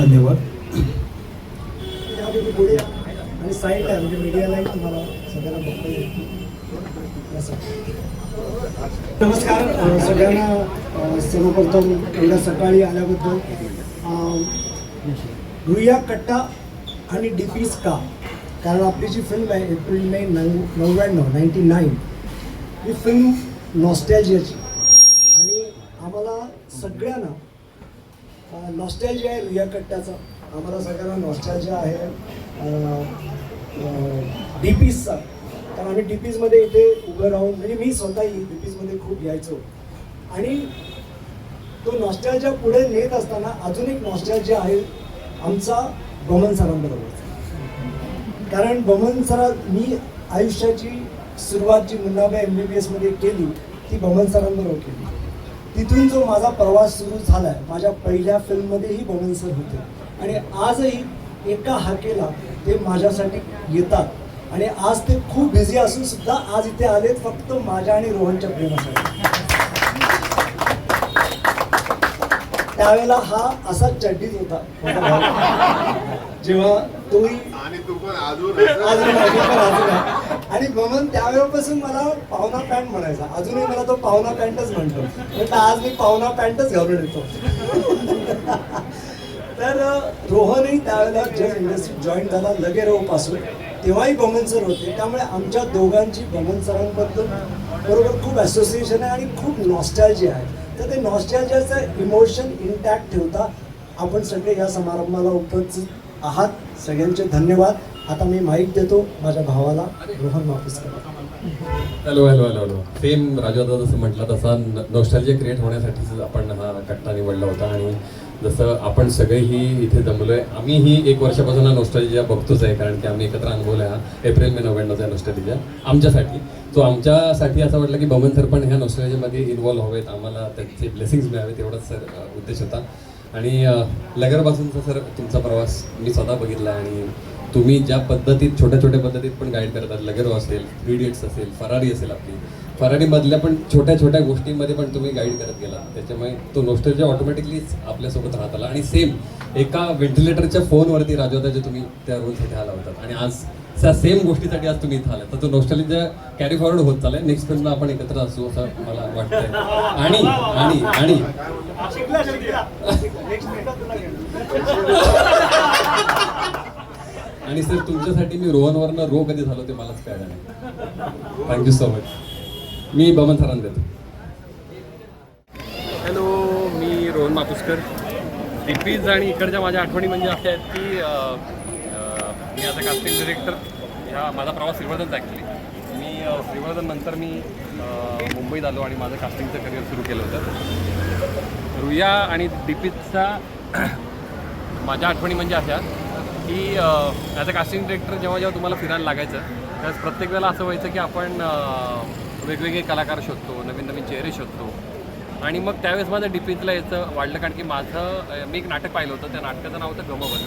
धन्यवाद. आणि साईडला म्हणजे मीडियालाही तुम्हाला सगळ्यांना बघता येईल असं. नमस्कार सगळ्यांना सर्वप्रथम एवढ्या सकाळी आल्याबद्दल अ, रुईया कट्टा आणि डीपीस का कारण आपली जी फिल्म आहे एप्रिल मे नऊ नव्याण्णव नाईन्टी नाईन ही फिल्म नॉस्टॅल्जियाची आणि आम्हाला सगळ्यांना नॉस्टॅलजी आहे रुईया कट्ट्याचा. आम्हाला सगळ्यांना नॉस्टॅलजी आहे. डी पीजचा कारण आम्ही डी पीजमध्ये इथे उभं राहून म्हणजे मी स्वतःही डी पीजमध्ये खूप यायचो. आणि तो नॉस्टॅल्जिया पुढे नेत असताना अजून एक नॉस्टॅलजी आहे आमचा बमन सरांबरोबर. कारण बमन सरा मी आयुष्याची सुरुवात जी मुन्नाबाई एम बी बी एसमध्ये केली ती बमन सरांबरोबर केली. तिथून जो माझा प्रवास सुरू झाला आहे माझ्या पहिल्या फिल्ममध्येही बमन सर होते. आणि आजही एका हाकेला ते माझ्यासाठी येतात. आणि आज ते खूप बिझी असून सुद्धा आज इथे आलेत फक्त माझ्या आणि रोहनच्या प्रेमासाठी. त्यावेळेला हा असाच चड्डीत होता. जेव्हा तोही आणि तू पण अजून आणि भमन त्यावेळेपासून मला पावना पॅन्ट म्हणायचा. अजूनही मला तो पावना पॅन्टच म्हणतो. म्हटलं आज मी पावना पॅन्टच घालून येतो. तर रोहनही त्यावेळेला जेव्हा इंडस्ट्रीत जॉईन झाला लगे पासून तेव्हाही बमन सर होते. त्यामुळे आमच्या दोघांची बमन सरांबद्दल बरोबर खूप असोसिएशन आहे आणि खूप नॉस्टॅल्जी आहे. तर ते नॉस्टॅल्जियाचं इमोशन इंटॅक्ट ठेवता आपण सगळे या समारंभाला उपस्थित आहात. सगळ्यांचे धन्यवाद. आता मी माईक देतो माझ्या भावाला रोहन वापस करा. Hello hello hello hello same Rajwada जसं म्हटलं तसा नॉस्टॅल्जिया क्रिएट होण्यासाठीच आपण हा कट्टा निवडला होता आणि जसं आपण सगळेही इथे जमलो आहे आम्हीही एक वर्षापासून हा नॉस्टॅल्जिया बघतोच आहे कारण की आम्ही एकत्र अनुभवला हा एप्रिल मे नोव्हेंबरचा नॉस्टॅल्जिया आमच्यासाठी. तो आमच्यासाठी असं वाटलं की बमन सर पण ह्या नॉस्टॅल्जियामध्ये इन्वॉल्व्ह हवेत आम्हाला त्यांचे ब्लेसिंग्स मिळावेत एवढाच सर उद्देश होता. आणि लगरपासूनचा सर तुमचा प्रवास मी स्वतः बघितला आणि तुम्ही ज्या पद्धतीत छोट्या छोट्या पद्धतीत पण गाईड करतात लगेरो असेल थ्री इडियट्स असेल फरारी असेल आपली. फरारीमधल्या पण छोट्या छोट्या गोष्टींमध्ये पण तुम्ही गाईड करत गेला त्याच्यामुळे तो नोस्टलच्या ऑटोमॅटिकलीच आपल्यासोबत राहत आला. आणि सेम एका व्हेंटिलेटरच्या फोनवरती राजवताचे तुम्ही त्या रोलसाठी आला होता. आणि आज त्या सेम गोष्टीसाठी आज तुम्ही इथं आला तर तो नोस्टॅलिजा कॅरी फॉरवर्ड होत चाललाय. नेक्स्ट फिल्मला आपण एकत्र असू असं मला वाटतंय. आणि आणि आणि. आणि सर तुमच्यासाठी मी रोहनवरनं रो कधी झालो ते मलाच कळलं नाही. थँक्यू सो मच मी बमन सरांना देतो. हॅलो मी रोहन मापुसकर. डीपीज आणि इकडच्या माझ्या आठवणी म्हणजे अशा आहेत की मी आता कास्टिंग डिरेक्टर ह्या माझा प्रवास श्रीवर्धनचा ॲक्च्युली मी अ, श्रीवर्धन नंतर मी मुंबईत आलो आणि माझं कास्टिंगचं करिअर सुरू केलं होतं. रुया आणि दिपीजचा माझ्या आठवणी म्हणजे अशा की ॲज अ कास्टिंग डिरेक्टर जेव्हा जेव्हा तुम्हाला फिरायला लागायचं त्यावेळेस प्रत्येक वेळेला असं व्हायचं की आपण वेगवेगळे कलाकार शोधतो नवीन नवीन चेहरे शोधतो. आणि मग त्यावेळेस माझं डिपीतला याचं वाढलं कारण की माझं मी एक नाटक पाहिलं होतं त्या नाटकाचं नाव होतं गमबन.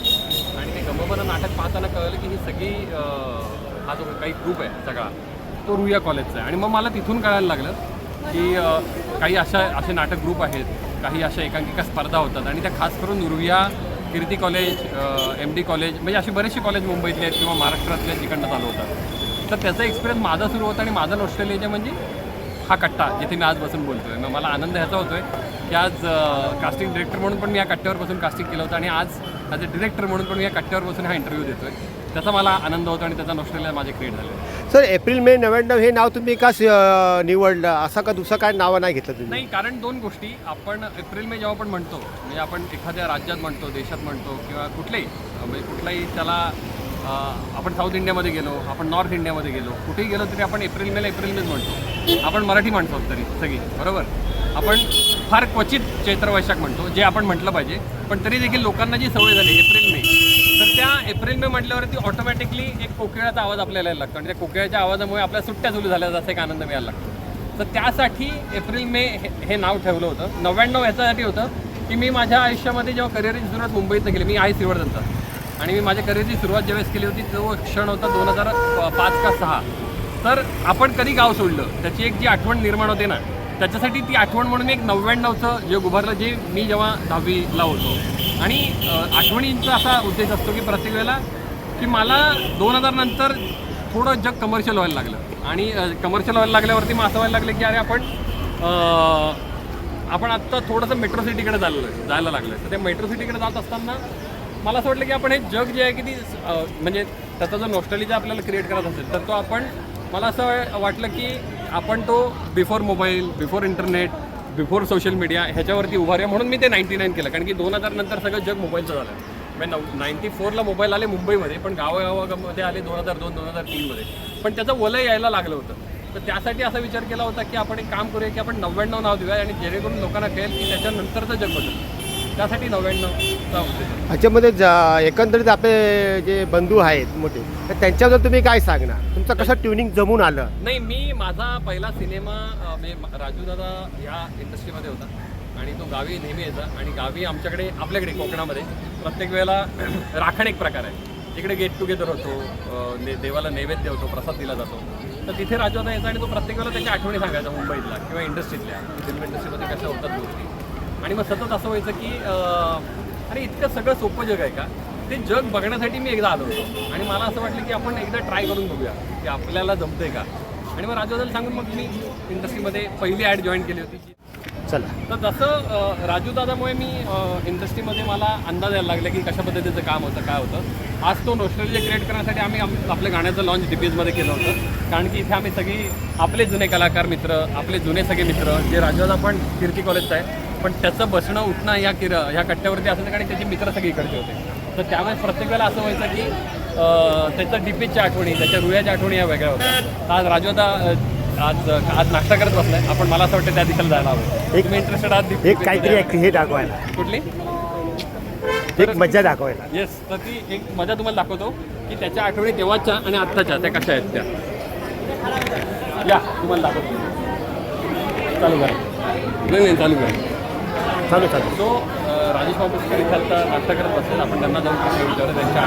आणि ते गमबन नाटक पाहताना कळलं की ही सगळी हा जो काही ग्रुप आहे सगळा तो रुया कॉलेजचा आहे. आणि मग मला तिथून कळायला लागलं की काही अशा असे नाटक ग्रुप आहेत काही अशा एकांकिका स्पर्धा होतात. आणि त्या खास करून Ruia Kirti college M D college म्हणजे अशी बरेचसे कॉलेज मुंबईतले आहेत किंवा महाराष्ट्रातले जिकडनं चालू होतात. तर त्याचा एक्सपिरियन्स माझा सुरू होता आणि माझं ऑस्ट्रेलियाच्या म्हणजे हा कट्टा जिथे मी आज बसून बोलतोय. मग मला आनंद ह्याचा होतो आहे की आज कास्टिंग डिरेक्टर म्हणून पण मी या कट्ट्यावर बसून कास्टिंग केलं होतं आणि आज ॲज अ डिरेक्टर म्हणून पण मी या कट्ट्यावर बसून हा इंटरव्ह्यू देतो आहे त्याचा मला आनंद होतो आणि त्याचा ऑस्ट्रेलिया माझे क्रिएट झाले. सर एप्रिल मे नव्याण्णव हे नाव तुम्ही का स- निवडलं. असं का दुसरं काय नावं नाही घेतलं तुम्ही? नाही कारण दोन गोष्टी. आपण एप्रिल मे जेव्हा आपण म्हणतो म्हणजे आपण एखाद्या राज्यात म्हणतो देशात म्हणतो किंवा कुठल्याही म्हणजे कुठलाही त्याला अं, आपण साऊथ इंडियामध्ये गेलो आपण नॉर्थ इंडियामध्ये गेलो कुठेही गेलो तरी आपण एप्रिल मेला एप्रिल मेच म्हणतो. आपण मराठी म्हणतो तरी सगळी बरोबर? आपण फार क्वचित चैत्र वैशाख म्हणतो जे आपण म्हटलं पाहिजे. पण तरी देखील लोकांना जी सवय झाली एप्रिल मे त्या एप्रिल मे म्हटल्यावरती ऑटोमॅटिकली एक कोकिळाचा आवाज आपल्याला यायला लागतो. आणि त्या कोकिळाच्या आवाजामुळे आपल्या सुट्ट्या सुरू झाल्या जास्त एक आनंद मिळायला लागतो. तर त्यासाठी एप्रिल मे हे हे नाव ठेवलं होतं. नव्याण्णव ह्याच्यासाठी होतं की मी माझ्या आयुष्यामध्ये जेव्हा करिअरची सुरुवात मुंबईतनं केली मी आहे सिवर्धनचा आणि मी माझ्या करिअरची सुरुवात ज्यावेळेस केली होती तो क्षण होता दोन हजार पाच का सहा. तर आपण कधी गाव सोडलं? त्याची एक जी आठवण निर्माण होते ना त्याच्यासाठी ती आठवण म्हणून एक नव्याण्णवचं जे उभारलं जे मी जेव्हा दहावीला होतो. आणि आठवणींचा असा उद्देश असतो की प्रत्येक वेळेला की मला दोन हजार नंतर थोडं जग कमर्शियल व्हायला लागलं. आणि कमर्शियल व्हायला लागल्यावरती मग असं व्हायला लागलं की अरे आपण आपण आत्ता थोडंसं मेट्रो सिटीकडे चाललो जायला लागलं तर त्या मेट्रो सिटीकडे जात असताना मला असं वाटलं की आपण हे जग जे आहे की ती म्हणजे त्याचा जो नॉस्टॅलिजा आपल्याला क्रिएट करत असेल तर तो आपण मला असं वाटलं की आपण तो before mobile before internet before social media ह्याच्यावरती उभारूया म्हणून मी ते नाईन्टी नाईन केलं. कारण की दोन हजार नंतर सगळं जग मोबाईलचं झालं. म्हणजे नऊ नाईन्टी फोरला मोबाईल आले मुंबईमध्ये पण गावागावामध्ये आले दोन हजार दोन दोन हजार तीनमध्ये. पण त्याचं वलय यायला लागलं होतं. तर त्यासाठी असा विचार केला होता की आपण एक काम करूया की आपण नव्याण्णव नाव देऊया आणि जेणेकरून लोकांना कळेल की त्याच्यानंतरचं जग बदल त्यासाठी नव्याण्णव ह्याच्यामध्ये जा- एकंदरीत आपले जे बंधू आहेत मोठे तर त्यांच्याबद्दल तुम्ही काय सांगणार? तुमचं कसं ट्युनिंग जमून आलं? नाही मी माझा पहिला सिनेमा राजू दादा या इंडस्ट्रीमध्ये होता. आणि तो गावी नेहमी यायचा. आणि गावी आमच्याकडे आपल्याकडे कोकणामध्ये प्रत्येक वेळेला राखण एक प्रकार आहे. तिकडे गेट टुगेदर होतो ने- देवाला नैवेद्य होतो प्रसाद दिला जातो. तर तिथे राजू दादा यायचा आणि तो प्रत्येक वेळेला त्याच्या आठवणी सांगायचा मुंबईतला किंवा इंडस्ट्रीतल्या. फिल्म इंडस्ट्रीमध्ये कशा होतात गोष्टी. आणि मग सतत असं व्हायचं की अरे इतकं सगळं सोपं जग आहे का? ते जग बघण्यासाठी मी एकदा आलो होतो. आणि मला असं वाटलं की आपण एकदा ट्राय करून बघूया की आपल्याला जमतंय का. आणि मग राजू दादाला सांगून मग मी इंडस्ट्रीमध्ये पहिली ॲड जॉईन केली होती. चला. तर जसं राजू दादामुळे मी इंडस्ट्रीमध्ये मला अंदाज यायला लागला की कशा पद्धतीचं काम होतं काय होतं. आज तो नोस्टॅल्जिया क्रिएट करण्यासाठी आम्ही आम- आपल्या गाण्याचं लॉन्च डीपीजमध्ये केलं होतं. कारण की इथे आम्ही सगळी आपले जुने कलाकार मित्र आपले जुने सगळे मित्र जे राजू दादा पण कीर्ती कॉलेजचं आहे पण त्याचं बसणं उठणं या किर ह्या कट्ट्यावरती असायचं कारण त्याचे मित्र सगळे इकडचे होते. तर त्यामुळे प्रत्येक वेळेला असं व्हायचं की त्याचं डीपीजच्या आठवणी त्याच्या रुयाच्या आठवणी या वेगळ्या होत्या. आज राजू दादा अ, आज आज नाश्ता करत बसलाय. आपण मला असं वाटतं त्या दिशेला जायला हवं. एक- मी इंटरेस्टेड दीप- एक काहीतरी एक हे दाखवायला. कुठली? एक मज्जा दाखवायला. येस तर ती एक मजा तुम्हाला दाखवतो की त्याच्या आठवणी तेव्हाच्या आणि आत्ताच्या त्या कशा आहेत त्या. या तुम्हाला दाखवतो. चालू करा. नाही नाही चालू करा. चालू चालू. सो राजेश बाबूसकर इथे आता नाश्ता करत बसलेत. आपण त्यांना जाऊन प्रश्न विचारू त्यांच्या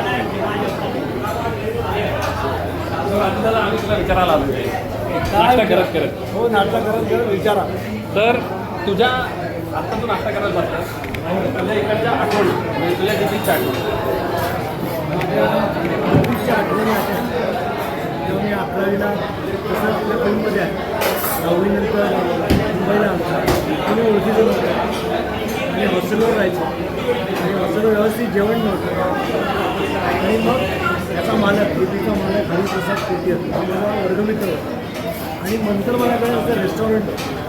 आठवणी आम्ही तुला विचारायला आलो नाश्ता करत करत. हो नाटक करत करत विचारा. तर तुझ्या आता तू नाश्ता करायला बसलास. तुझ्या इकडच्या आठवणी म्हणजे तुझ्या कितीच्या आठवणी? आठवणी मी अकरावीला तसं आपल्या फिल्ममध्ये आहे दहावीनंतर मुंबईला आमच्या. कोणी ओळखीचं आणि हॉस्टेलवर राहायचो. आणि हॉस्टेलवर व्यवस्थित जेवण नव्हतं. आणि मग त्याचा मालक कृतीचा मालक हरिप्रसाद कृती होता. माझा वर्गमित्र होता. आणि नंतर मला काय कळलं रेस्टॉरंट होतं.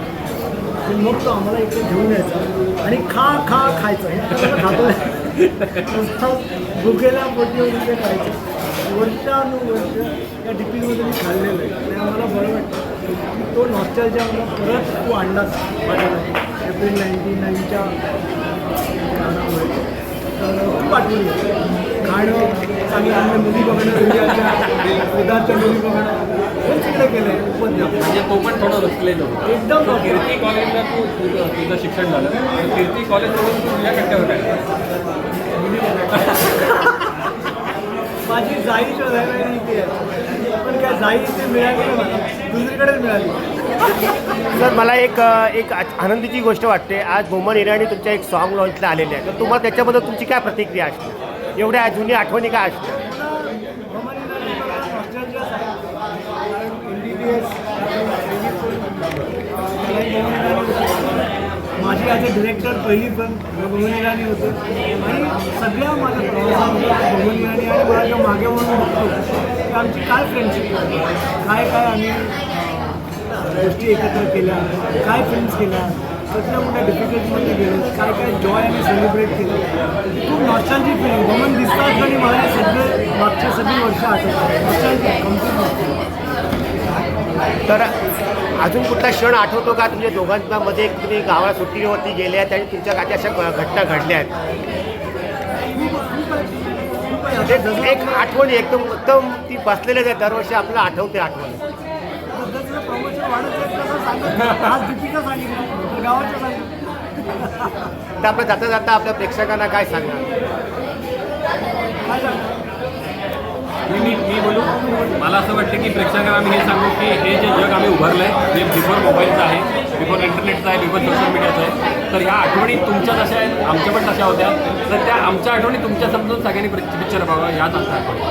आणि मग तो आम्हाला इकडे घेऊन यायचा आणि खा खा खायचं. हे खातो. भुकेला पोटी इथे खायचं. वर्षानुवर्ष त्या डिपीमध्ये मी खाल्लेलं आहे. आणि आम्हाला बरं वाटतं तो नॉस्टॅलच्या मला परत तू आणलास माझ्याकडे एप्रिल नाईन्टी नाईनच्या गाण्यामुळे. तर खूप आठवण खाणं चांगलं आम्ही मुली बघणं मुली बघणं तिकडे केलं आहे म्हणजे तो पण थोडं रचलेलं होतं. एकदम कीर्ती कॉलेजला तू तुझं तुझं शिक्षण झालं. कीर्ती तू तुझ्या कट्ट्यावर काय माझी जाई शोधायला मी इथे आहे. पण काय जाई इथे मिळाली नाही मला. दुसरीकडेच मिळाली. सर मला एक एक आनंदीची गोष्ट वाटते. आज मोहम्मद इराणी तुमच्या एक सॉन्ग लॉन्चला आलेले आहे तर तुम्हाला त्याच्याबद्दल तुमची काय प्रतिक्रिया असते? एवढ्या जुनी आठवणी काय असते मी ॲज अ डिरेक्टर पहिली पण भगवन इराणी होते. आणि सगळ्या माझ्या प्रवासामध्ये भगवन इराणी आणि माझ्या मागे म्हणून बघतो की आमची काय फ्रेंडशिप काय काय आम्ही गोष्टी एकत्र केल्या? काय फिल्म्स केल्या? कसल्या मोठ्या डिफिकल्टीमध्ये गेलो? काय काय जॉय आम्ही सेलिब्रेट केलं? खूप नॉस्टॅल्जी फिलिंग भगवन दिसतात आणि मला सगळे मागच्या सगळी वर्ष आठवतात. नॉस्टॅल्जी कंप्लीट तर अजून कुठला क्षण आठवतो का? तुमच्या दोघांमध्ये तुम्ही गावाला सुट्टीवरती गेले आहेत आणि तुमच्या काही अशा घटना घडल्या आहेत? एक- एक आठवणी एकदम उत्तम ती बसलेल्या दरवर्षी आपल्याला आठवते आठवण. तर आपण जाता जाता आपल्या प्रेक्षकांना काय सांगणार काय सांगतो मी मी मी बोलू मला असं वाटतं की प्रेक्षकांना आम्ही हे सांगू की हे जे जग आम्ही उभारलं आहे हे बिफोर मोबाईलचं आहे बिफोर इंटरनेटचं आहे बिफोर सोशल मीडियाचं आहे तर ह्या आठवणी तुमच्या जशा आहेत आमच्या पण तशा होत्या तर त्या आमच्या आठवणी तुमच्या समजून सगळ्यांनी पिक्चर बघावा ह्याच आमच्या आठवणी.